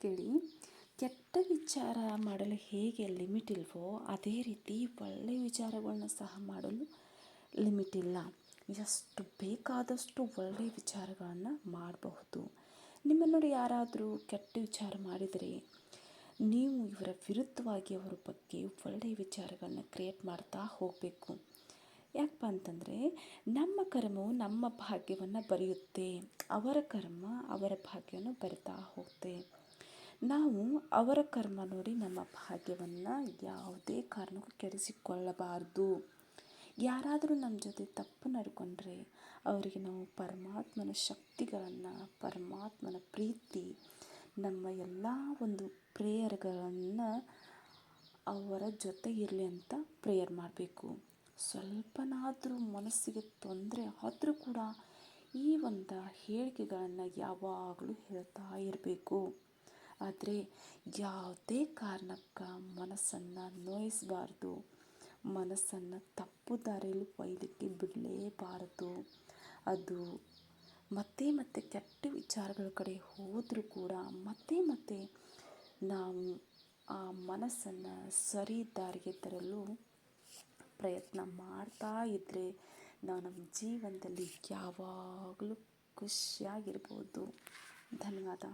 ಕೇಳಿ ಕೆಟ್ಟ ವಿಚಾರ ಮಾಡಲು ಹೇಗೆ ಲಿಮಿಟ್ ಇಲ್ವೋ ಅದೇ ರೀತಿ ಒಳ್ಳೆಯ ವಿಚಾರಗಳನ್ನ ಸಹ ಮಾಡಲು ಲಿಮಿಟ್ ಇಲ್ಲ. ಎಷ್ಟು ಬೇಕಾದಷ್ಟು ಒಳ್ಳೆಯ ವಿಚಾರಗಳನ್ನು ಮಾಡಬಹುದು. ನಿಮ್ಮನ್ನು ನೋಡಿ ಯಾರಾದರೂ ಕೆಟ್ಟ ವಿಚಾರ ಮಾಡಿದರೆ ನೀವು ಇವರ ವಿರುದ್ಧವಾಗಿ ಅವರ ಬಗ್ಗೆ ಒಳ್ಳೆಯ ವಿಚಾರಗಳನ್ನ ಕ್ರಿಯೇಟ್ ಮಾಡ್ತಾ ಹೋಗಬೇಕು. ಯಾಕಪ್ಪ ಅಂತಂದರೆ ನಮ್ಮ ಕರ್ಮವು ನಮ್ಮ ಭಾಗ್ಯವನ್ನು ಬರೆಯುತ್ತೆ. ಅವರ ಕರ್ಮ ಅವರ ಭಾಗ್ಯವನ್ನು ಬರಿತಾ ಹೋಗುತ್ತೆ. ನಾವು ಅವರ ಕರ್ಮ ನೋಡಿ ನಮ್ಮ ಭಾಗ್ಯವನ್ನು ಯಾವುದೇ ಕಾರಣಕ್ಕೂ ಕೆಡಿಸಿಕೊಳ್ಳಬಾರ್ದು. ಯಾರಾದರೂ ನಮ್ಮ ಜೊತೆ ತಪ್ಪು ನಡ್ಕೊಂಡ್ರೆ ಅವರಿಗೆ ನಾವು ಪರಮಾತ್ಮನ ಶಕ್ತಿಗಳನ್ನು, ಪರಮಾತ್ಮನ ಪ್ರೀತಿ, ನಮ್ಮ ಎಲ್ಲ ಒಂದು ಪ್ರೇಯರ್ಗಳನ್ನು ಅವರ ಜೊತೆ ಇರಲಿ ಅಂತ ಪ್ರೇಯರ್ ಮಾಡಬೇಕು. ಸ್ವಲ್ಪನಾದರೂ ಮನಸ್ಸಿಗೆ ತೊಂದರೆ ಆದರೂ ಕೂಡ ಈ ಒಂದು ಹೇಳಿಕೆಗಳನ್ನು ಯಾವಾಗಲೂ ಹೇಳ್ತಾ ಇರಬೇಕು. ಆದರೆ ಯಾವುದೇ ಕಾರಣಕ್ಕೆ ಮನಸ್ಸನ್ನು ನೋಯಿಸಬಾರ್ದು. ಮನಸ್ಸನ್ನು ತಪ್ಪು ದಾರಿಯಲ್ಲಿ ಒಯ್ಯಲಿಕ್ಕೆ ಬಿಡಲೇಬಾರದು. ಅದು ಮತ್ತೆ ಮತ್ತೆ ಕೆಟ್ಟ ವಿಚಾರಗಳ ಕಡೆ ಹೋದರೂ ಕೂಡ ಮತ್ತೆ ಮತ್ತೆ ನಾವು ಆ ಮನಸ್ಸನ್ನು ಸರಿ ದಾರಿಗೆ ತರಲು ಪ್ರಯತ್ನ ಮಾಡ್ತಾ ಇದ್ದರೆ ನಾವು ನಮ್ಮ ಜೀವನದಲ್ಲಿ ಯಾವಾಗಲೂ ಖುಷಿಯಾಗಿರ್ಬೋದು. ಧನ್ಯವಾದ.